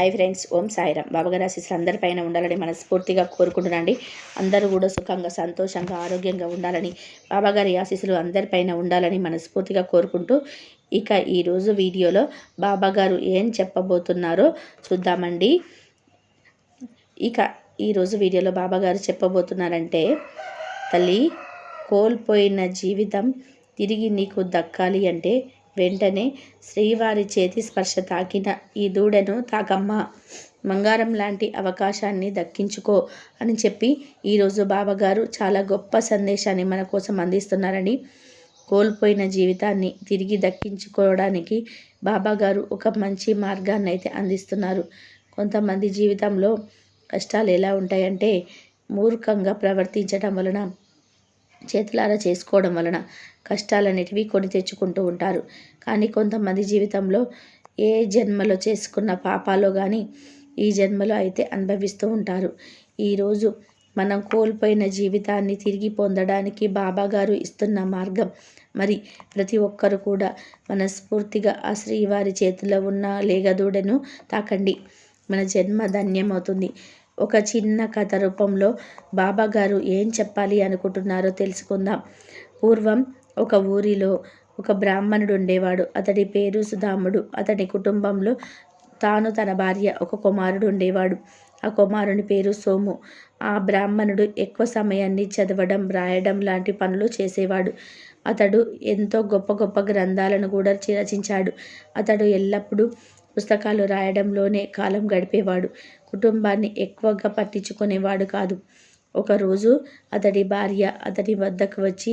Hi friends ఓం సాయిరామ్. బాబాగారి ఆశీస్సులు అందరిపైన ఉండాలని మనస్ఫూర్తిగా కోరుకుంటున్నాండి అందరూ కూడా సుఖంగా సంతోషంగా ఆరోగ్యంగా ఉండాలని బాబాగారి ఆశీస్సులు అందరిపైన ఉండాలని మనస్ఫూర్తిగా కోరుకుంటూ ఇక ఈరోజు వీడియోలో బాబాగారు ఏం చెప్పబోతున్నారో చూద్దామండి. ఇక ఈరోజు వీడియోలో బాబాగారు చెప్పబోతున్నారంటే తల్లి కోల్పోయిన జీవితం తిరిగి నీకు దక్కాలి అంటే వెంటనే శ్రీవారి చేతి స్పర్శ తాకిన ఈ దూడను తాకమ్మ బంగారం లాంటి అవకాశాన్ని దక్కించుకో అని చెప్పి ఈరోజు బాబాగారు చాలా గొప్ప సందేశాన్ని మన కోసం అందిస్తున్నారని కోల్పోయిన జీవితాన్ని తిరిగి దక్కించుకోవడానికి బాబాగారు ఒక మంచి మార్గాన్ని అయితే అందిస్తున్నారు. కొంతమంది జీవితంలో కష్టాలు ఎలా ఉంటాయంటే మూర్ఖంగా ప్రవర్తించడం వలన చేతులారా చేసుకోవడం వలన కష్టాలన్నిటివి కొని తెచ్చుకుంటూ ఉంటారు. కానీ కొంతమంది జీవితంలో ఏ జన్మలో చేసుకున్న పాపాలో కానీ ఈ జన్మలో అయితే అనుభవిస్తూ ఉంటారు. ఈరోజు మనం కోల్పోయిన జీవితాన్ని తిరిగి పొందడానికి బాబాగారు ఇస్తున్న మార్గం. మరి ప్రతి ఒక్కరు కూడా మనస్ఫూర్తిగా ఆ శ్రీవారి చేతిలో ఉన్న లేగదూడను తాకండి. మన జన్మ ధన్యమవుతుంది. ఒక చిన్న కథ రూపంలో బాబాగారు ఏం చెప్పాలి అనుకుంటున్నారో తెలుసుకుందాం. పూర్వం ఒక ఊరిలో ఒక బ్రాహ్మణుడు ఉండేవాడు అతడి పేరు సుధాముడు. అతని కుటుంబంలో తాను తన భార్య ఒక కుమారుడు ఉండేవాడు ఆ కుమారుని పేరు సోము. ఆ బ్రాహ్మణుడు ఎక్కువ సమయాన్ని చదవడం రాయడం లాంటి పనులు చేసేవాడు. అతడు ఎంతో గొప్ప గొప్ప గ్రంథాలను కూడా రచించాడు. అతడు ఎల్లప్పుడూ పుస్తకాలు రాయడంలోనే కాలం గడిపేవాడు. కుటుంబాన్ని ఎక్కువగా పట్టించుకునేవాడు కాదు. ఒకరోజు అతడి భార్య అతడి వద్దకు వచ్చి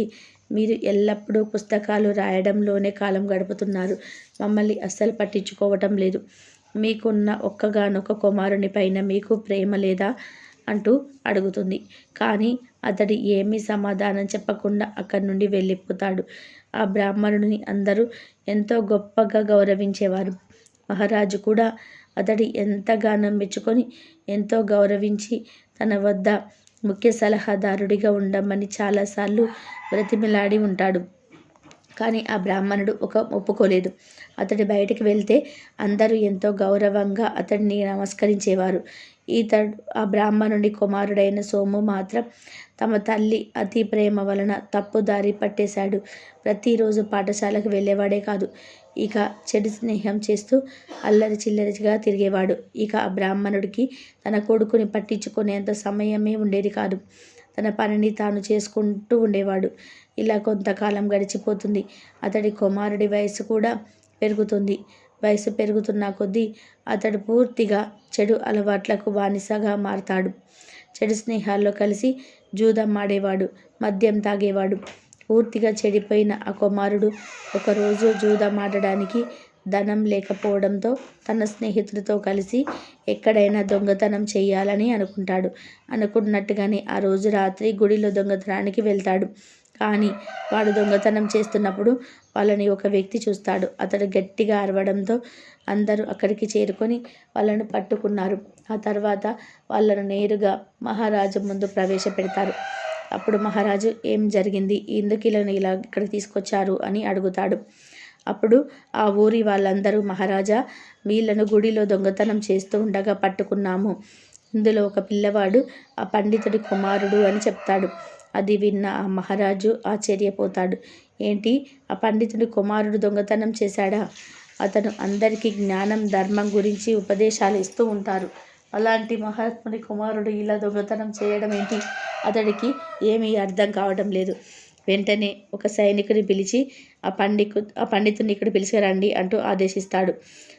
మీరు ఎల్లప్పుడూ పుస్తకాలు రాయడంలోనే కాలం గడుపుతున్నారు. మమ్మల్ని అస్సలు పట్టించుకోవటం లేదు. మీకున్న ఒక్కగానొక్క కుమారుని పైన మీకు ప్రేమ లేదా? అంటూ అడుగుతుంది. కానీ అతడి ఏమీ సమాధానం చెప్పకుండా అక్కడి నుండి వెళ్ళిపోతాడు. ఆ బ్రాహ్మణుని అందరూ ఎంతో గొప్పగా గౌరవించేవారు. మహారాజు కూడా అతడి ఎంతగానో మెచ్చుకొని ఎంతో గౌరవించి తన వద్ద ముఖ్య సలహాదారుడిగా ఉండమని చాలాసార్లు బ్రతిమిలాడి ఉంటాడు. కానీ ఆ బ్రాహ్మణుడు ఒక ఒప్పుకోలేదు. అతడి బయటికి వెళ్తే అందరూ ఎంతో గౌరవంగా అతడిని నమస్కరించేవారు. ఇతడు ఆ బ్రాహ్మణుడి కుమారుడైన సోము మాత్రం తమ తల్లి అతి ప్రేమ వలన తప్పు దారి పట్టేశాడు. ప్రతిరోజు పాఠశాలకు వెళ్ళేవాడే కాదు. ఇక చెడు స్నేహం చేస్తూ అల్లరి చిల్లరిగా తిరిగేవాడు. ఇక ఆ బ్రాహ్మణుడికి తన కొడుకుని పట్టించుకునేంత సమయమే ఉండేది కాదు. తన పనిని తాను చేసుకుంటూ ఉండేవాడు. ఇలా కొంతకాలం గడిచిపోతుంది. అతడి కుమారుడి వయసు కూడా పెరుగుతుంది. వయసు పెరుగుతున్న కొద్దీ అతడు పూర్తిగా చెడు అలవాట్లకు బానిసగా మారతాడు. చెడు స్నేహాల్లో కలిసి జూదం ఆడేవాడు మద్యం తాగేవాడు. పూర్తిగా చెడిపోయిన ఆ కుమారుడు ఒకరోజు జూదమాడడానికి ధనం లేకపోవడంతో తన స్నేహితులతో కలిసి ఎక్కడైనా దొంగతనం చేయాలని అనుకుంటాడు. అనుకున్నట్టుగానే ఆ రోజు రాత్రి గుడిలో దొంగతనానికి వెళ్తాడు. కానీ వాడు దొంగతనం చేస్తున్నప్పుడు వాళ్ళని ఒక వ్యక్తి చూస్తాడు. అతడు గట్టిగా అరవడంతో అందరూ అక్కడికి చేరుకొని వాళ్ళను పట్టుకున్నారు. ఆ తర్వాత వాళ్ళను నేరుగా మహారాజు ముందు ప్రవేశపెడతారు. అప్పుడు మహారాజు ఏం జరిగింది? ఎందుకు ఇలా ఇలా ఇక్కడ తీసుకొచ్చారు? అని అడుగుతాడు. అప్పుడు ఆ ఊరి వాళ్ళందరూ మహారాజా వీళ్ళను గుడిలో దొంగతనం చేస్తూ ఉండగా పట్టుకున్నాము. ఇందులో ఒక పిల్లవాడు ఆ పండితుడి కుమారుడు అని చెప్తాడు. అది విన్న ఆ మహారాజు ఆశ్చర్యపోతాడు. ఏంటి? ఆ పండితుడి కుమారుడు దొంగతనం చేశాడా? అతను అందరికీ జ్ఞానం ధర్మం గురించి ఉపదేశాలు ఇస్తూ ఉంటారు. అలాంటి మహాత్ముని కుమారుడు ఇలా దొంగతనం చేయడం ఏంటి? అతడికి ఏమీ అర్థం కావడం లేదు. వెంటనే ఒక సైనికుని పిలిచి ఆ పండికు ఆ పండితుని ఇక్కడ పిలిచిరండి అంటూ ఆదేశిస్తాడు.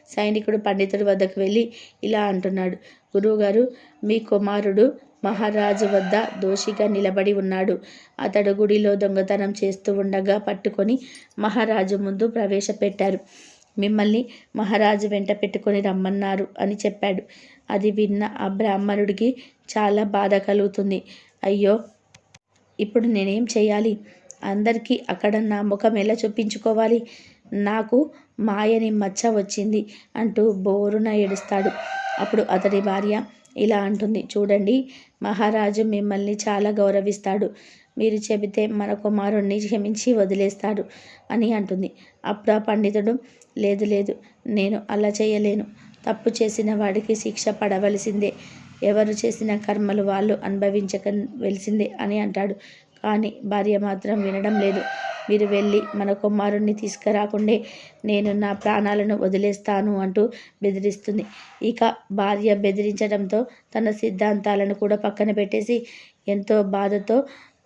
సైనికుడు పండితుడి వద్దకు వెళ్ళి ఇలా అంటున్నాడు. గురువుగారు మీ కుమారుడు మహారాజు వద్ద దోషిగా నిలబడి ఉన్నాడు. అతడు గుడిలో దొంగతనం చేస్తూ ఉండగా పట్టుకొని మహారాజు ముందు ప్రవేశపెట్టారు. మిమ్మల్ని మహారాజు వెంట పెట్టుకొని రమ్మన్నారు అని చెప్పాడు. అది విన్న ఆ బ్రాహ్మణుడికి చాలా బాధ కలుగుతుంది. అయ్యో ఇప్పుడు నేనేం చేయాలి అందరికీ అక్కడ నా ముఖం ఎలా చూపించుకోవాలి? నాకు మాయని మచ్చ వచ్చింది అంటూ బోరున ఏడుస్తాడు. అప్పుడు అతడి భార్య ఇలా అంటుంది. చూడండి మహారాజు మిమ్మల్ని చాలా గౌరవిస్తాడు. మీరు చెబితే మన కుమారుణ్ణి క్షమించి వదిలేస్తాడు అని అంటుంది. అప్పుడు ఆ పండితుడు లేదు లేదు నేను అలా చేయలేను. తప్పు చేసిన వాడికి శిక్ష పడవలసిందే. ఎవరు చేసిన కర్మలు వాళ్ళు అనుభవించక వెలిసిందే అని అంటాడు. కానీ భార్య మాత్రం వినడం లేదు. మీరు వెళ్ళి మన కుమారుణ్ణి తీసుకురాకుండే నేను నా ప్రాణాలను వదిలేస్తాను అంటూ బెదిరిస్తుంది. ఇక భార్య బెదిరించడంతో తన సిద్ధాంతాలను కూడా పక్కన పెట్టేసి ఎంతో బాధతో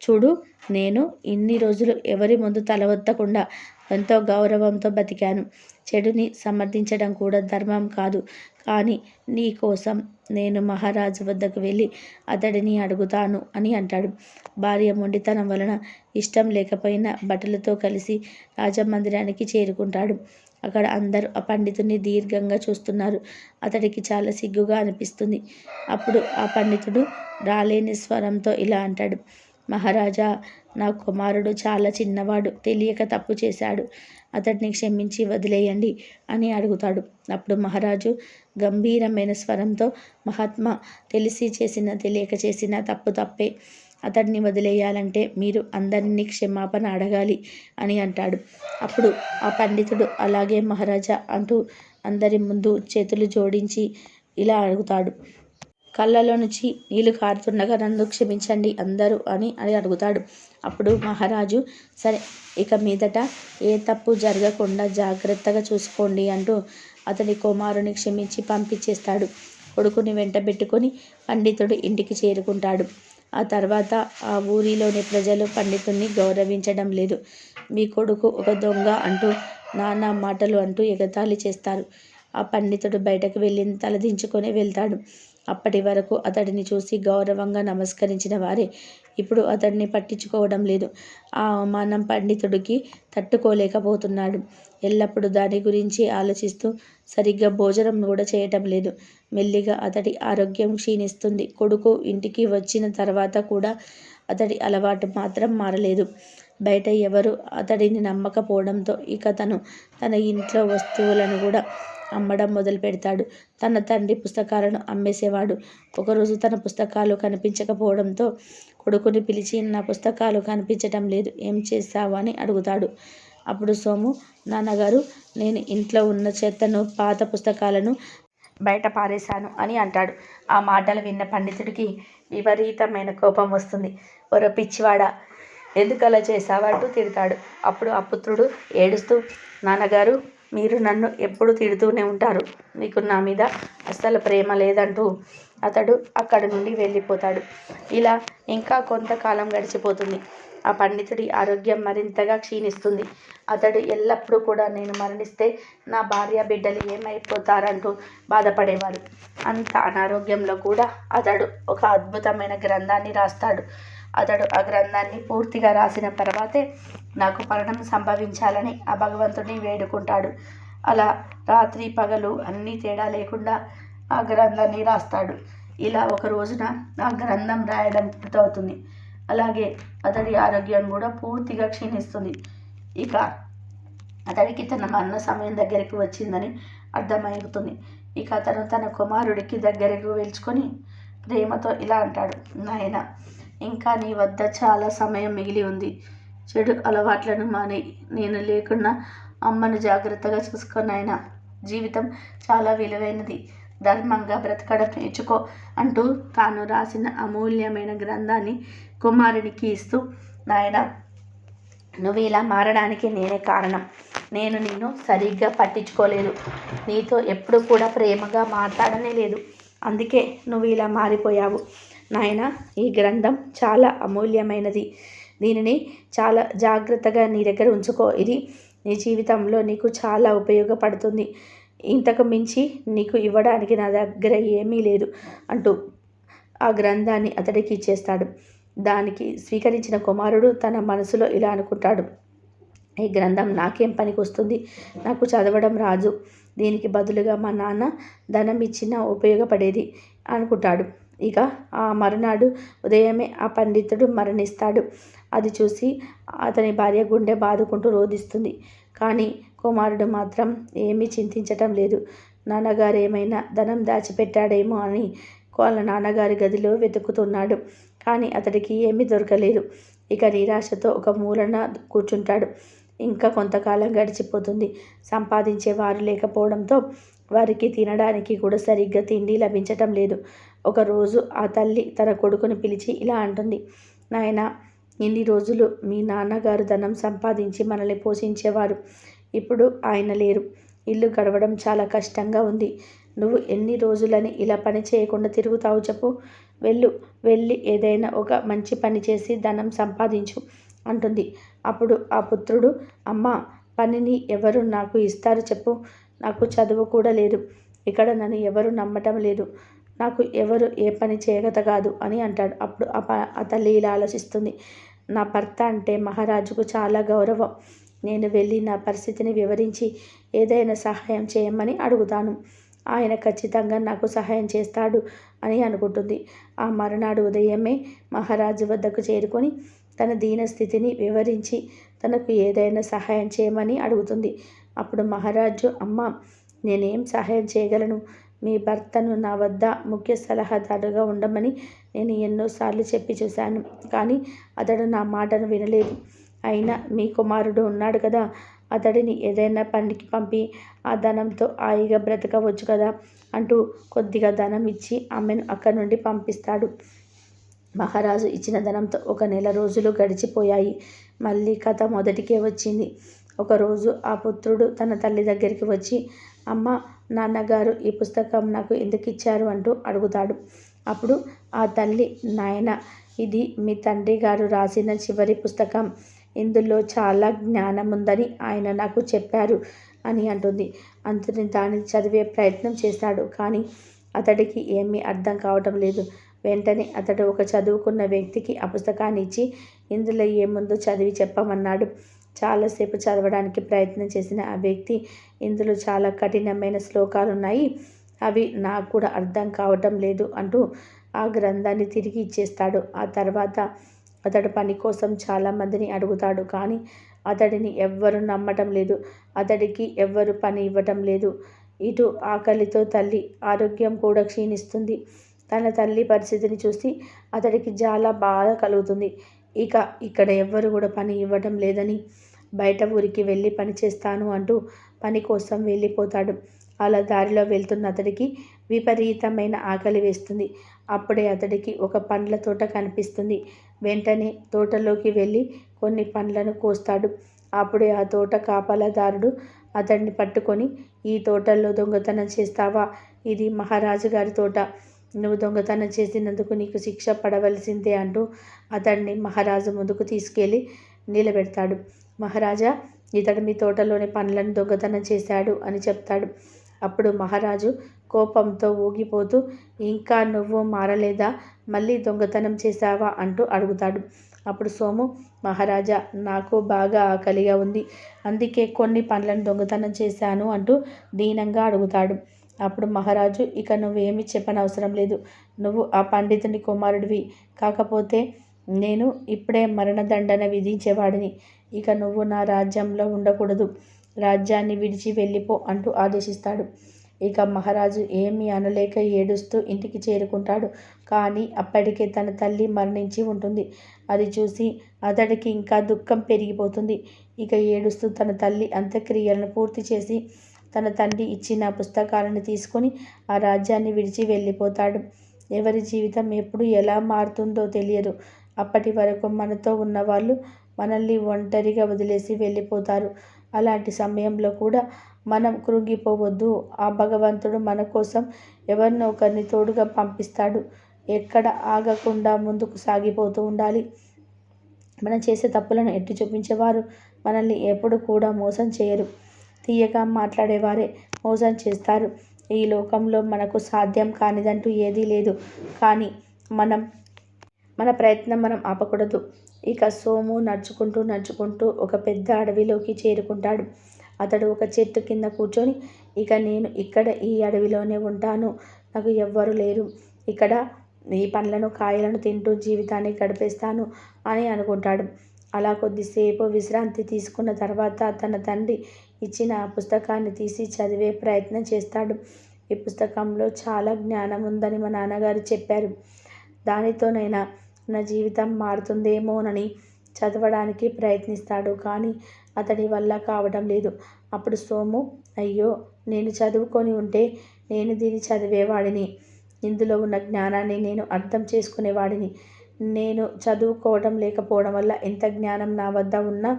చూడు నేను ఇన్ని రోజులు ఎవరి ముందు తలవత్తకుండా ఎంతో గౌరవంతో బతికాను. చెడుని సమర్థించడం కూడా ధర్మం కాదు. కానీ నీ కోసం నేను మహారాజు వద్దకు వెళ్ళి అతడిని అడుగుతాను అని అంటాడు. భార్య మొండితనం వలన ఇష్టం లేకపోయినా భటులతో కలిసి రాజమందిరానికి చేరుకుంటాడు. అక్కడ అందరూ ఆ పండితుడిని దీర్ఘంగా చూస్తున్నారు. అతడికి చాలా సిగ్గుగా అనిపిస్తుంది. అప్పుడు ఆ పండితుడు రాలేని స్వరంతో ఇలా అంటాడు. మహారాజా నా కుమారుడు చాలా చిన్నవాడు తెలియక తప్పు చేశాడు. అతడిని క్షమించి వదిలేయండి అని అడుగుతాడు. అప్పుడు మహారాజు గంభీరమైన స్వరంతో మహాత్మా తెలిసి చేసిన తెలియక చేసిన తప్పు తప్పే. అతడిని వదిలేయాలంటే మీరు అందరినీ క్షమాపణ అడగాలి అని అంటాడు. అప్పుడు ఆ పండితుడు అలాగే మహారాజా అంటూ అందరి ముందు చేతులు జోడించి ఇలా అడుగుతాడు. కళ్ళలో నుంచి నీళ్ళు కారుతుండగా నన్ను క్షమించండి అందరూ అని అని అడుగుతాడు. అప్పుడు మహారాజు సరే ఇక మీదట ఏ తప్పు జరగకుండా జాగ్రత్తగా చూసుకోండి అంటూ అతడి కుమారుని క్షమించి పంపించేస్తాడు. కొడుకుని వెంటబెట్టుకొని పండితుడు ఇంటికి చేరుకుంటాడు. ఆ తర్వాత ఆ ఊరిలోని ప్రజలు పండితుడిని గౌరవించడం లేదు. మీ కొడుకు ఒక దొంగ అంటూ నానా మాటలు అంటూ ఎగతాళి చేస్తారు. ఆ పండితుడు బయటకు వెళ్ళి తలదించుకొని వెళ్తాడు. అప్పటి వరకు అతడిని చూసి గౌరవంగా నమస్కరించిన వారే. ఇప్పుడు అతడిని పట్టించుకోవడం లేదు. ఆ అవమానం పండితుడికి తట్టుకోలేకపోతున్నాడు. ఎల్లప్పుడూ దాని గురించి ఆలోచిస్తూ సరిగ్గా భోజనం కూడా చేయటం లేదు. మెల్లిగా అతడి ఆరోగ్యం క్షీణిస్తుంది. కొడుకు ఇంటికి వచ్చిన తర్వాత కూడా అతడి అలవాటు మాత్రం మారలేదు. బయట ఎవరు అతడిని నమ్మకపోవడంతో ఇక తను తన ఇంట్లో వస్తువులను కూడా అమ్మడం మొదలు పెడతాడు తన తండ్రి పుస్తకాలను అమ్మేసేవాడు. ఒకరోజు తన పుస్తకాలు కనిపించకపోవడంతో కొడుకుని పిలిచి నా పుస్తకాలు కనిపించటం లేదు ఏం చేస్తావు? అని అడుగుతాడు. అప్పుడు సోము నాన్నగారు నేను ఇంట్లో ఉన్న చెత్తను పాత పుస్తకాలను బయట పారేశాను అని అంటాడు. ఆ మాటలు విన్న పండితుడికి విపరీతమైన కోపం వస్తుంది. ఒరో పిచ్చివాడా ఎందుకు అలా చేసావంటూ తిడతాడు. అప్పుడు ఆ పుత్రుడు ఏడుస్తూ నాన్నగారు మీరు నన్ను ఎప్పుడు తిడుతూనే ఉంటారు. మీకు నా మీద అస్సలు ప్రేమ లేదంటూ అతడు అక్కడి నుండి వెళ్ళిపోతాడు. ఇలా ఇంకా కొంతకాలం గడిచిపోతుంది. ఆ పండితుడి ఆరోగ్యం మరింతగా క్షీణిస్తుంది. అతడు ఎల్లప్పుడూ కూడా నేను మరణిస్తే నా భార్య బిడ్డలు ఏమైపోతారంటూ బాధపడేవాడు. అంత అనారోగ్యంలో కూడా అతడు ఒక అద్భుతమైన గ్రంథాన్ని రాస్తాడు. అతడు ఆ గ్రంథాన్ని పూర్తిగా రాసిన తర్వాతే నాకు మరణం సంభవించాలని ఆ భగవంతుడిని వేడుకుంటాడు. అలా రాత్రి పగలు అన్నీ తేడా లేకుండా ఆ గ్రంథాన్ని రాస్తాడు. ఇలా ఒక రోజున ఆ గ్రంథం రాయడం పూర్తవుతుంది. అలాగే అతడి ఆరోగ్యం కూడా పూర్తిగా క్షీణిస్తుంది. ఇక అతడికి తన మరణ సమయం దగ్గరికి వచ్చిందని అర్థమవుతుంది. ఇక అతను తన కుమారుడికి దగ్గరకు వెలుచుకొని ప్రేమతో ఇలా అంటాడు నాయన ఇంకా నీ వద్ద చాలా సమయం మిగిలి ఉంది. చెడు అలవాట్లను మాని నేను లేకుండా అమ్మను జాగ్రత్తగా చూసుకున్నాయన జీవితం చాలా విలువైనది. ధర్మంగా బ్రతకడం నేర్చుకో అంటూ తాను రాసిన అమూల్యమైన గ్రంథాన్ని కుమారునికి ఇస్తూ నాయన నువ్వు ఇలా మారడానికి నేనే కారణం. నేను నిన్ను సరిగ్గా పట్టించుకోలేదు. నీతో ఎప్పుడు కూడా ప్రేమగా మాట్లాడనే లేదు. అందుకే నువ్వు ఇలా మారిపోయావు. నాయన ఈ గ్రంథం చాలా అమూల్యమైనది. దీనిని చాలా జాగ్రత్తగా నీ దగ్గర ఉంచుకో. ఇది నీ జీవితంలో నీకు చాలా ఉపయోగపడుతుంది. ఇంతకు మించి నీకు ఇవ్వడానికి నా దగ్గర ఏమీ లేదు అంటూ ఆ గ్రంథాన్ని అతడికి ఇచ్చేస్తాడు. దానికి స్వీకరించిన కుమారుడు తన మనసులో ఇలా అనుకుంటాడు. ఈ గ్రంథం నాకేం పనికి వస్తుంది నాకు చదవడం రాజు దీనికి బదులుగా మా నాన్న ధనం ఇచ్చినా ఉపయోగపడేది అనుకుంటాడు. ఇక ఆ మరునాడు ఉదయమే ఆ పండితుడు మరణిస్తాడు. అది చూసి అతని భార్య గుండె బాదుకుంటూ రోధిస్తుంది. కానీ కుమారుడు మాత్రం ఏమీ చింతించటం లేదు. నాన్నగారు ఏమైనా ధనం దాచిపెట్టాడేమో అని వాళ్ళ నాన్నగారి గదిలో వెతుకుతున్నాడు. కానీ అతడికి ఏమీ దొరకలేదు. ఇక నిరాశతో ఒక మూలన కూర్చుంటాడు. ఇంకా కొంతకాలం గడిచిపోతుంది. సంపాదించే వారు లేకపోవడంతో వారికి తినడానికి కూడా సరిగ్గా తిండి లభించటం లేదు. ఒకరోజు ఆ తల్లి తన కొడుకుని పిలిచి ఇలా అంటుంది నాయన ఇన్ని రోజులు మీ నాన్నగారు ధనం సంపాదించి మనల్ని పోషించేవారు. ఇప్పుడు ఆయన లేరు. ఇల్లు గడవడం చాలా కష్టంగా ఉంది. నువ్వు ఎన్ని రోజులని ఇలా పని చేయకుండా తిరుగుతావు చెప్పు. వెళ్ళు వెళ్ళి ఏదైనా ఒక మంచి పని చేసి ధనం సంపాదించు అంటుంది. అప్పుడు ఆ పుత్రుడు అమ్మ పనిని ఎవరు నాకు ఇస్తారు చెప్పు. నాకు చదువు కూడా లేదు. ఇక్కడ నన్ను ఎవరు నమ్మటం లేదు. నాకు ఎవరు ఏ పని చేయగత కాదు అని అంటాడు. అప్పుడు ఆ తల్లి ఇలా ఆలోచిస్తుంది. నా భర్త అంటే మహారాజుకు చాలా గౌరవం. నేను వెళ్ళి నా పరిస్థితిని వివరించి ఏదైనా సహాయం చేయమని అడుగుతాను. ఆయన ఖచ్చితంగా నాకు సహాయం చేస్తాడు అని అనుకుంటుంది. ఆ మరునాడు ఉదయమే మహారాజు వద్దకు చేరుకొని తన దీనస్థితిని వివరించి తనకు ఏదైనా సహాయం చేయమని అడుగుతుంది. అప్పుడు మహారాజు అమ్మ నేనేం సహాయం చేయగలను? మీ భర్తను నా వద్ద ముఖ్య సలహాదారుగా ఉండమని నేను ఎన్నోసార్లు చెప్పి చూశాను. కానీ అతడు నా మాటను వినలేదు. అయినా మీ కుమారుడు ఉన్నాడు కదా అతడిని ఏదైనా పనికి పంపి ఆ ధనంతో హాయిగా బ్రతకవచ్చు కదా అంటూ కొద్దిగా ధనం ఇచ్చి ఆమెను అక్కడి నుండి పంపిస్తాడు. మహారాజు ఇచ్చిన ధనంతో ఒక నెల రోజులు గడిచిపోయాయి. మళ్ళీ కథ మొదటికే వచ్చింది. ఒకరోజు ఆ పుత్రుడు తన తల్లి దగ్గరికి వచ్చి అమ్మ నాన్నగారు ఈ పుస్తకం నాకు ఎందుకు ఇచ్చారు అంటూ అడుగుతాడు. అప్పుడు ఆ తల్లి నాయన ఇది మీ తండ్రి గారు రాసిన చివరి పుస్తకం. ఇందులో చాలా జ్ఞానం ఉందని ఆయన నాకు చెప్పారు అని అంటుంది. అంతని దాన్ని చదివే ప్రయత్నం చేస్తాడు కానీ అతడికి ఏమీ అర్థం కావటం లేదు. వెంటనే అతడు ఒక చదువుకున్న వ్యక్తికి ఆ పుస్తకాన్ని ఇచ్చి ఇందులో ఏముందో చదివి చెప్పమన్నాడు. చాలాసేపు చదవడానికి ప్రయత్నం చేసిన ఆ వ్యక్తి ఇందులో చాలా కఠినమైన శ్లోకాలు ఉన్నాయి అవి నాకు కూడా అర్థం కావటం లేదు అంటూ ఆ గ్రంథాన్ని తిరిగి ఇచ్చేస్తాడు. ఆ తర్వాత అతడు పని కోసం చాలామందిని అడుగుతాడు కానీ అతడిని ఎవ్వరు నమ్మటం లేదు. అతడికి ఎవ్వరు పని ఇవ్వటం లేదు. ఇటు ఆకలితో తల్లి ఆరోగ్యం కూడా క్షీణిస్తుంది. తన తల్లి పరిస్థితిని చూసి అతడికి చాలా బాధ కలుగుతుంది. ఇక ఇక్కడ ఎవ్వరు కూడా పని ఇవ్వడం లేదని బయట ఊరికి వెళ్ళి పని చేస్తాను అంటూ పని కోసం వెళ్ళిపోతాడు. అలా దారిలో వెళ్తున్న అతడికి విపరీతమైన ఆకలి వేస్తుంది. అప్పుడే అతడికి ఒక పండ్ల తోట కనిపిస్తుంది. వెంటనే తోటలోకి వెళ్ళి కొన్ని పండ్లను కోస్తాడు. అప్పుడే ఆ తోట కాపలాదారుడు అతడిని పట్టుకొని ఈ తోటల్లో దొంగతనం చేస్తావా? ఇది మహారాజు గారి తోట. నువ్వు దొంగతనం చేసినందుకు నీకు శిక్ష పడవలసిందే అంటూ అతడిని మహారాజు ముందుకు తీసుకెళ్ళి నిలబెడతాడు. మహారాజా ఇతడు మీ తోటలోని పండ్లను దొంగతనం చేశాడు అని చెప్తాడు. అప్పుడు మహారాజు కోపంతో ఊగిపోతూ ఇంకా నువ్వు మారలేదా? మళ్ళీ దొంగతనం చేశావా? అంటూ అడుగుతాడు. అప్పుడు సోము మహారాజా నాకు బాగా ఆకలిగా ఉంది. అందుకే కొన్ని పండ్లను దొంగతనం చేశాను అంటూ దీనంగా అడుగుతాడు. అప్పుడు మహారాజు ఇక నువ్వేమి చెప్పనవసరం లేదు. నువ్వు ఆ పండితుని కుమారుడివి. కాకపోతే నేను ఇప్పుడే మరణదండన విధించేవాడిని. ఇక నువ్వు నా రాజ్యంలో ఉండకూడదు. రాజ్యాన్ని విడిచి వెళ్ళిపో అంటూ ఆదేశిస్తాడు. ఇక మహారాజు ఏమీ అనలేక ఏడుస్తూ ఇంటికి చేరుకుంటాడు. కానీ అప్పటికే తన తల్లి మరణించి ఉంటుంది. అది చూసి అతడికి ఇంకా దుఃఖం పెరిగిపోతుంది. ఇక ఏడుస్తూ తన తల్లి అంత్యక్రియలను పూర్తి చేసి తన తండ్రి ఇచ్చిన పుస్తకాలను తీసుకొని ఆ రాజ్యాన్ని విడిచి వెళ్ళిపోతాడు. ఎవరి జీవితం ఎప్పుడు ఎలా మారుతుందో తెలియదు. అప్పటి వరకు మనతో ఉన్నవాళ్ళు మనల్ని ఒంటరిగా వదిలేసి వెళ్ళిపోతారు. అలాంటి సమయంలో కూడా మనం కృంగిపోవద్దు. ఆ భగవంతుడు మన కోసం ఎవరినో ఒకరిని తోడుగా పంపిస్తాడు. ఎక్కడ ఆగకుండా ముందుకు సాగిపోతూ ఉండాలి. మనం చేసే తప్పులను ఎట్టి చూపించేవారు మనల్ని ఎప్పుడు కూడా మోసం చేయరు. తీయగా మాట్లాడేవారే. మోసం చేస్తారు. ఈ లోకంలో మనకు సాధ్యం కానిదంటూ ఏదీ లేదు. కానీ మనం మన ప్రయత్నం మనం ఆపకూడదు. ఇక సోము నడుచుకుంటూ నడుచుకుంటూ ఒక పెద్ద అడవిలోకి చేరుకుంటాడు. అతడు ఒక చెట్టు కింద కూర్చొని ఇక నేను ఇక్కడ ఈ అడవిలోనే ఉంటాను. నాకు ఎవ్వరు లేరు. ఇక్కడ ఈ పండ్లను కాయలను తింటూ జీవితాన్ని గడిపేస్తాను అని అనుకుంటాడు. అలా కొద్దిసేపు విశ్రాంతి తీసుకున్న తర్వాత తన తండ్రి ఇచ్చిన ఆ పుస్తకాన్ని తీసి చదివే ప్రయత్నం చేస్తాడు. ఈ పుస్తకంలో చాలా జ్ఞానం ఉందని మా నాన్నగారు చెప్పారు. దానితోనైనా నా జీవితం మారుతుందేమోనని చదవడానికి ప్రయత్నిస్తాడు కానీ అతడి వల్ల కావడం లేదు. అప్పుడు సోము అయ్యో నేను చదువుకొని ఉంటే నేను దీన్ని చదివేవాడిని. ఇందులో ఉన్న జ్ఞానాన్ని నేను అర్థం చేసుకునేవాడిని. నేను చదువుకోవడం లేకపోవడం వల్ల ఎంత జ్ఞానం నా వద్ద ఉన్నా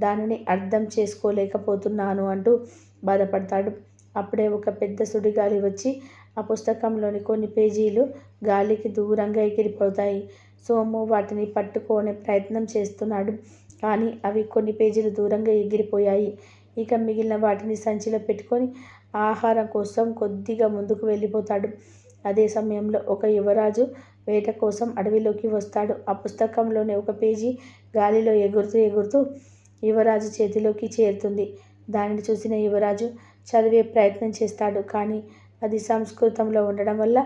దానిని అర్థం చేసుకోలేకపోతున్నాను అంటూ బాధపడతాడు. అప్పుడే ఒక పెద్ద సుడిగాలి వచ్చి ఆ పుస్తకంలోని కొన్ని పేజీలు గాలికి దూరంగా ఎగిరిపోతాయి. సోము వాటిని పట్టుకునే ప్రయత్నం చేస్తున్నాడు. కానీ అవి కొన్ని పేజీలు దూరంగా ఎగిరిపోయాయి. ఇక మిగిలిన వాటిని సంచిలో పెట్టుకొని ఆహారం కోసం కొద్దిగా ముందుకు వెళ్ళిపోతాడు. అదే సమయంలో ఒక యువరాజు వేట కోసం అడవిలోకి వస్తాడు. ఆ పుస్తకంలోని ఒక పేజీ గాలిలో ఎగురుతూ ఎగురుతూ యువరాజు చేతిలోకి చేరుతుంది. దానిని చూసిన యువరాజు చదివే ప్రయత్నం చేస్తాడు. కానీ అది సంస్కృతంలో ఉండడం వల్ల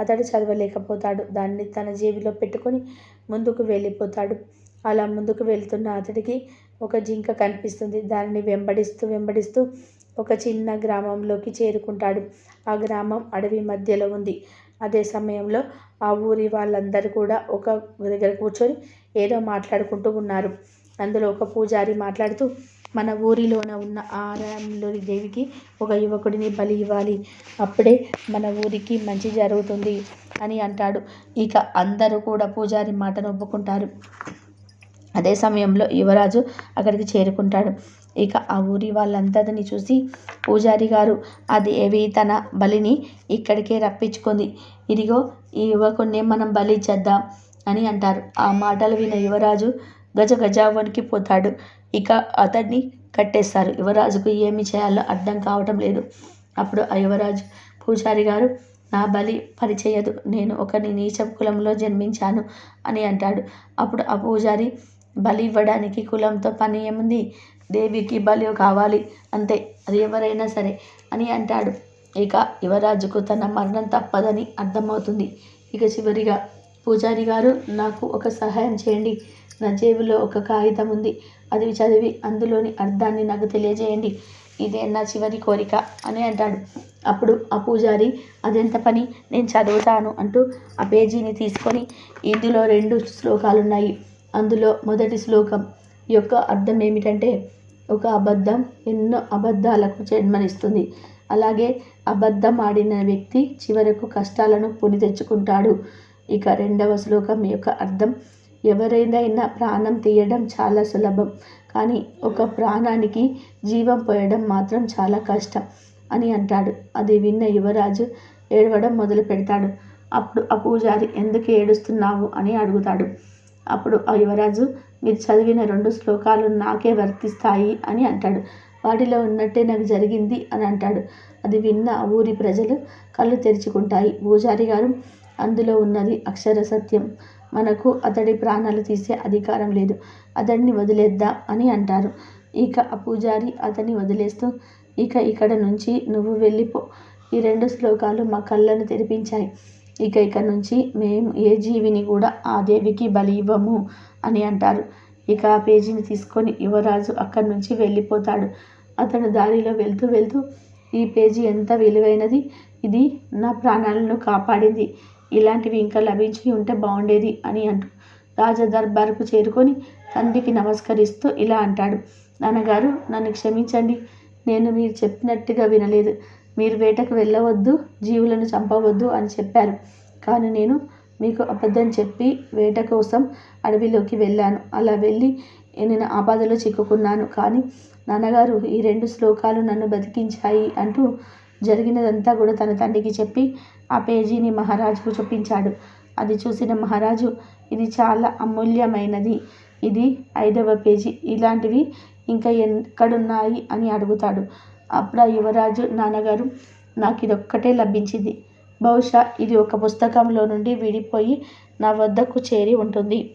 అతడు చదవలేకపోతాడు. దాన్ని తన జేబులో పెట్టుకొని ముందుకు వెళ్ళిపోతాడు. అలా ముందుకు వెళ్తున్న అతడికి ఒక జింక కనిపిస్తుంది. దానిని వెంబడిస్తూ వెంబడిస్తూ ఒక చిన్న గ్రామంలోకి చేరుకుంటాడు. ఆ గ్రామం అడవి మధ్యలో ఉంది. అదే సమయంలో ఆ ఊరి వాళ్ళందరూ కూడా ఒక దగ్గర కూర్చొని ఏదో మాట్లాడుకుంటూ ఉన్నారు. అందులో ఒక పూజారి మాట్లాడుతూ మన ఊరిలోన ఉన్న ఆలయంలోని దేవికి ఒక యువకుడిని బలి ఇవ్వాలి. అప్పుడే మన ఊరికి మంచి జరుగుతుంది అని అంటాడు. ఇక అందరూ కూడా పూజారి మాటను ఒప్పుకుంటారు అదే సమయంలో యువరాజు అక్కడికి చేరుకుంటాడు. ఇక ఆ ఊరి వాళ్ళందరినీ చూసి పూజారి గారు అది ఏవి తన బలిని ఇక్కడికే రప్పించుకుంది. ఇదిగో ఈ యువకుడిని మనం బలి చేద్దాం అని అంటారు. ఆ మాటలు విన్న యువరాజు గజ గజ వణికిపోతాడు ఇక అతన్ని కట్టేస్తారు. యువరాజుకు ఏమి చేయాలో అర్థం కావటం లేదు. అప్పుడు ఆ యువరాజు పూజారి గారు నా బలి పనిచేయదు. నేను ఒకని నీచ కులంలో జన్మించాను అని అంటాడు. అప్పుడు ఆ పూజారి బలి ఇవ్వడానికి కులంతో పని ఏముంది? దేవికి బలి కావాలి అంతే. అది ఎవరైనా సరే అని అంటాడు. ఇక యువరాజుకు తన మరణం తప్పదని అర్థమవుతుంది. ఇక చివరిగా పూజారి గారు నాకు ఒక సహాయం చేయండి. నా జేబులో ఒక కాగితం ఉంది. అది చదివి అందులోని అర్థాన్ని నాకు తెలియజేయండి. ఇదే నా చివరి కోరిక అని అంటాడు. అప్పుడు ఆ పూజారి అదెంత పని? నేను చదువుతాను అంటూ ఆ పేజీని తీసుకొని ఇందులో రెండు శ్లోకాలు ఉన్నాయి అందులో మొదటి శ్లోకం యొక్క అర్థం ఏమిటంటే ఒక అబద్ధం ఎన్నో అబద్ధాలకు జన్మనిస్తుంది. అలాగే అబద్ధం ఆడిన వ్యక్తి చివరకు కష్టాలను పుని తెచ్చుకుంటాడు. ఇక రెండవ శ్లోకం యొక్క అర్థం ఎవరైనా ప్రాణం తీయడం చాలా సులభం. కానీ ఒక ప్రాణానికి జీవం పోయడం మాత్రం చాలా కష్టం అని అంటాడు. అది విన్న యువరాజు ఏడవడం మొదలు పెడతాడు. అప్పుడు ఆ పూజారి ఎందుకు ఏడుస్తున్నావు? అని అడుగుతాడు. అప్పుడు ఆ యువరాజు మీరు చదివిన రెండు శ్లోకాలు నాకే వర్తిస్తాయి అని అంటాడు. వాటిలో ఉన్నట్టే నాకు జరిగింది అని అంటాడు. అది విన్న ఊరి ప్రజలు కళ్ళు తెరుచుకుంటాయి. పూజారి గారు అందులో ఉన్నది అక్షర సత్యం. మనకు అతడి ప్రాణాలు తీసే అధికారం లేదు. అతడిని వదిలేద్దాం అని అంటారు. ఇక ఆ పూజారి అతన్ని వదిలేస్తూ ఇక ఇక్కడ నుంచి నువ్వు వెళ్ళిపో. ఈ రెండు శ్లోకాలు మా కళ్ళను తెరిపించాయి. ఇక ఇక్కడ నుంచి మేము ఏ జీవిని కూడా ఆ దేవికి బలి ఇవ్వము అని అంటారు. ఇక ఆ పేజీని తీసుకొని యువరాజు అక్కడి నుంచి వెళ్ళిపోతాడు. అతను దారిలో వెళ్తూ వెళ్తూ ఈ పేజీ ఎంత విలువైనది. ఇది నా ప్రాణాలను కాపాడింది. ఇలాంటివి ఇంకా లభించి ఉంటే బాగుండేది అని అంటూ రాజ దర్బార్కు చేరుకొని తండ్రికి నమస్కరిస్తూ ఇలా అంటాడు. నాన్నగారు నన్ను క్షమించండి. నేను మీరు చెప్పినట్టుగా వినలేదు. మీరు వేటకు వెళ్ళవద్దు జీవులను చంపవద్దు అని చెప్పారు. కానీ నేను మీకు అబద్ధం చెప్పి వేట కోసం అడవిలోకి వెళ్ళాను. అలా వెళ్ళి నేను ఆపదలో చిక్కుకున్నాను. కానీ నాన్నగారు ఈ రెండు శ్లోకాలు నన్ను బతికించాయి అంటూ జరిగినదంతా కూడా తన తండ్రికి చెప్పి ఆ పేజీని మహారాజుకు చూపించాడు. అది చూసిన మహారాజు ఇది చాలా అమూల్యమైనది. ఇది ఐదవ పేజీ. ఇలాంటివి ఇంకా ఎక్కడున్నాయి? అని అడుగుతాడు. అప్పుడు ఆ యువరాజు నాన్నగారు నాకు ఇది ఒక్కటే లభించింది. బహుశా ఇది ఒక పుస్తకంలో నుండి విడిపోయి నా వద్దకు చేరి ఉంటుంది.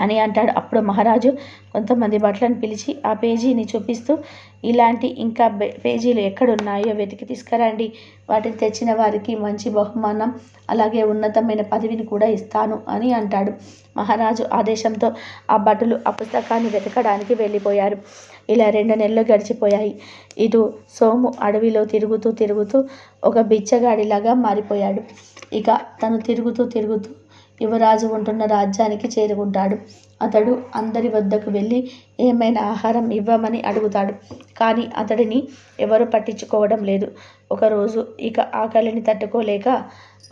అని అంటాడు. అప్పుడు మహారాజు కొంతమంది భట్లను పిలిచి ఆ పేజీని చూపిస్తూ ఇలాంటి ఇంకా పేజీలు ఎక్కడున్నాయో వెతికి తీసుకురండి. వాటిని తెచ్చిన వారికి మంచి బహుమానం అలాగే ఉన్నతమైన పదవిని కూడా ఇస్తాను అని అంటాడు. మహారాజు ఆదేశంతో ఆ భటులు ఆ పుస్తకాన్ని వెతకడానికి వెళ్ళిపోయారు. ఇలా రెండు నెలలు గడిచిపోయాయి. ఇటు సోము అడవిలో తిరుగుతూ తిరుగుతూ ఒక బిచ్చగాడిలాగా మారిపోయాడు. ఇక తను తిరుగుతూ తిరుగుతూ యువరాజు ఉంటున్న రాజ్యానికి చేరుకుంటాడు. అతడు అందరి వద్దకు వెళ్ళి ఏమైనా ఆహారం ఇవ్వమని అడుగుతాడు. కానీ అతడిని ఎవరు పట్టించుకోవడం లేదు. ఒకరోజు ఇక ఆకలిని తట్టుకోలేక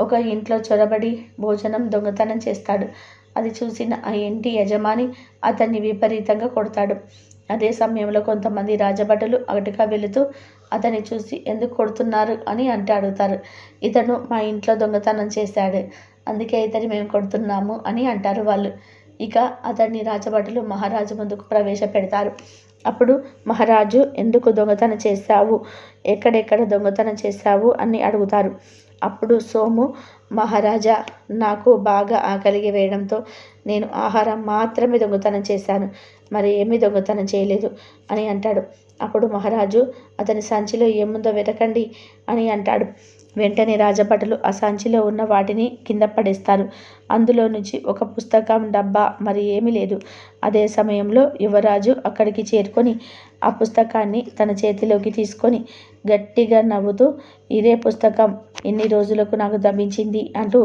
ఒక ఇంట్లో చొరబడి భోజనం దొంగతనం చేస్తాడు. అది చూసిన ఆ ఇంటి యజమాని అతన్ని విపరీతంగా కొడతాడు. అదే సమయంలో కొంతమంది రాజభటులు అటుగా వెళుతూ అతన్ని చూసి ఎందుకు కొడుతున్నారు? అని అంటే అడుగుతారు. ఇతను మా ఇంట్లో దొంగతనం చేశాడు. అందుకే ఇతని మేము కొడుతున్నాము అని అంటారు వాళ్ళు. ఇక అతన్ని రాజభటులు మహారాజు ముందుకు ప్రవేశపెడతారు. అప్పుడు మహారాజు ఎందుకు దొంగతనం చేశావు? ఎక్కడెక్కడ దొంగతనం చేశావు? అని అడుగుతారు. అప్పుడు సోము మహారాజా నాకు బాగా ఆకలిగి వేయడంతో నేను ఆహారం మాత్రమే దొంగతనం చేశాను. మరి ఏమీ దొంగతనం చేయలేదు అని అంటాడు. అప్పుడు మహారాజు అతని సంచిలో ఏముందో వెతకండి అని అంటాడు. వెంటనే రాజభటులు ఆ సంచిలో ఉన్న వాటిని కింద పడేస్తారు. అందులో నుంచి ఒక పుస్తకం డబ్బా మరి ఏమీ లేదు. అదే సమయంలో యువరాజు అక్కడికి చేరుకొని ఆ పుస్తకాన్ని తన చేతిలోకి తీసుకొని గట్టిగా నవ్వుతూ ఇదే పుస్తకం ఎన్ని రోజులకు నాకు లభించింది అంటూ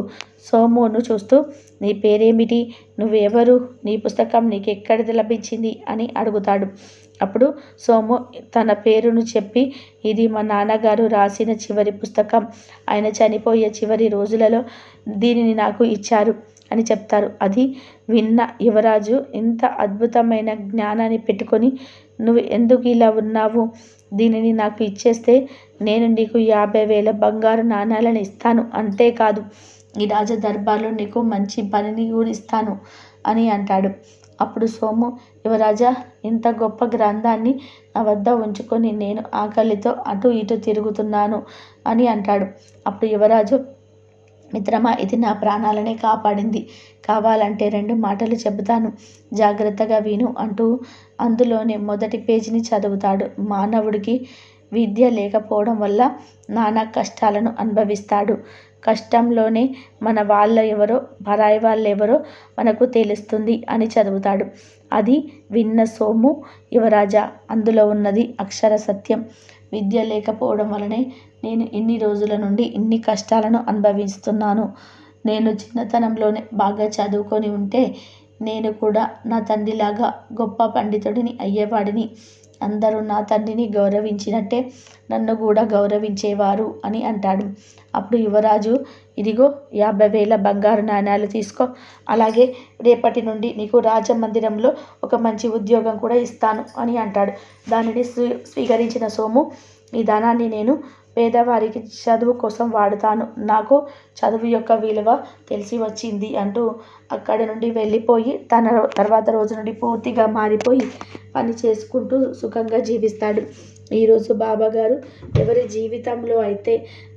సోమును చూస్తూ నీ పేరేమిటి? నువ్వెవరు? నీ పుస్తకం నీకు ఎక్కడిది లభించింది? అని అడుగుతాడు. అప్పుడు సోము తన పేరును చెప్పి ఇది మా నాన్నగారు రాసిన చివరి పుస్తకం. ఆయన చనిపోయే చివరి రోజులలో దీనిని నాకు ఇచ్చారు అని చెప్తారు. అది విన్న యువరాజు ఇంత అద్భుతమైన జ్ఞానాన్ని పెట్టుకొని నువ్వు ఎందుకు ఇలా ఉన్నావు? దీనిని నాకు ఇచ్చేస్తే నేను నీకు యాభై వేల బంగారు నాణాలను ఇస్తాను. అంతేకాదు ఈ రాజ దర్బార్లో నీకు మంచి పనిని కూడా ఇస్తాను అని అంటాడు. అప్పుడు సోము యువరాజా ఇంత గొప్ప గ్రంథాన్ని నా వద్ద ఉంచుకొని నేను ఆకలితో అటు ఇటు తిరుగుతున్నాను అని అంటాడు. అప్పుడు యువరాజు మిత్రమా ఇది నా ప్రాణాలనే కాపాడింది. కావాలంటే రెండు మాటలు చెబుతాను. జాగ్రత్తగా విను అంటూ అందులోనే మొదటి పేజీని చదువుతాడు. మానవుడికి విద్య లేకపోవడం వల్ల నానా కష్టాలను అనుభవిస్తాడు. కష్టంలోనే మన వాళ్ళ ఎవరో పరాయి వాళ్ళు ఎవరో మనకు తెలుస్తుంది అని చదువుతాడు. అది విన్న సోము యువరాజా అందులో ఉన్నది అక్షర సత్యం. విద్య లేకపోవడం వలనే నేను ఇన్ని రోజుల నుండి ఇన్ని కష్టాలను అనుభవిస్తున్నాను. నేను చిన్నతనంలోనే బాగా చదువుకొని ఉంటే నేను కూడా నా తండ్రిలాగా గొప్ప పండితుడిని అయ్యేవాడిని. అందరూ నా తండ్రిని గౌరవించినట్టే నన్ను కూడా గౌరవించేవారు అని అంటాడు. అప్పుడు యువరాజు ఇదిగో యాభై వేల బంగారు నాణ్యాలు తీసుకో. అలాగే రేపటి నుండి నీకు రాజమందిరంలో ఒక మంచి ఉద్యోగం కూడా ఇస్తాను అని అంటాడు. దానిని స్వీ స్వీకరించిన సోము ఈ ధనాన్ని నేను పేదవారికి చదువు కోసం వాడుతాను. నాకు చదువు యొక్క విలువ తెలిసి వచ్చింది అంటూ అక్కడి నుండి వెళ్ళిపోయి తన తర్వాత రోజు నుండి పూర్తిగా మారిపోయి పని చేసుకుంటూ సుఖంగా జీవిస్తాడు. ఈరోజు బాబా గారు ఎవరి జీవితంలో అయితే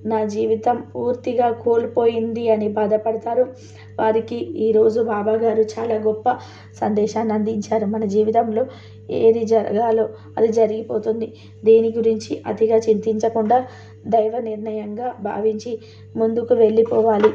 నా జీవితం పూర్తిగా కోల్పోయింది అని బాధపడతారు వారికి ఈరోజు బాబా గారు చాలా గొప్ప సందేశాన్ని అందించారు. మన జీవితంలో ఏది జరగాలో అది జరిగిపోతుంది. దేని గురించి అతిగా చింతించకుండా దైవ నిర్ణయంగా భావించి ముందుకు వెళ్ళిపోవాలి.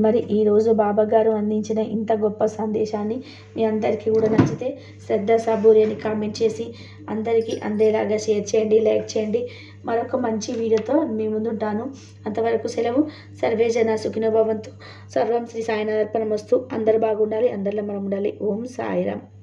మరి ఈరోజు బాబా గారు అందించిన ఇంత గొప్ప సందేశాన్ని మీ అందరికీ కూడా నచ్చితే శ్రద్ధ సబూరి అని కామెంట్ చేసి అందరికీ అందేలాగా షేర్ చేయండి లైక్ చేయండి. మరొక మంచి వీడియోతో మీ ముందుంటాను అంతవరకు సెలవు. సర్వే జన సుఖినోభవంతు సర్వం శ్రీ సాయినాథర్పణం వస్తూ అందరు బాగుండాలి అందరిలో మనం ఉండాలి. ఓం సాయిరామ్.